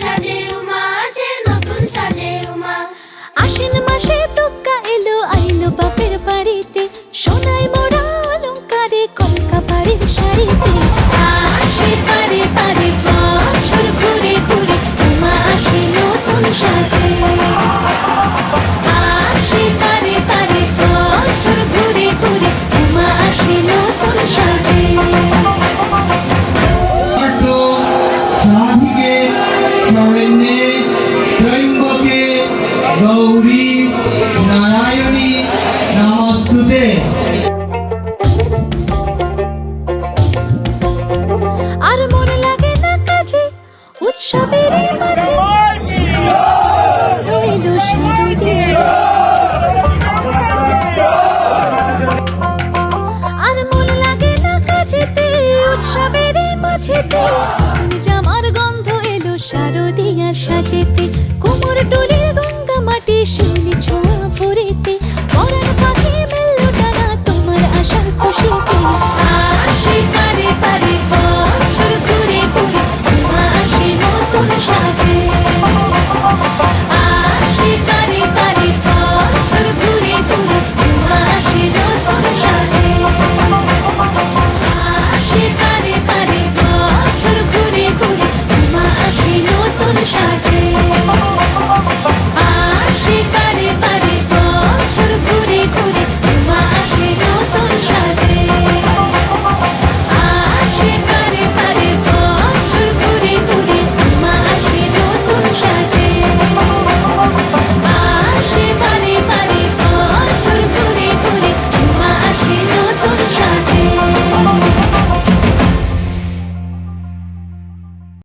সাজে উমা আসে নতুন মাসে তো গৌরী নারায়ণী নমস্তুতে। আর মন লাগে না কাজে উৎসবের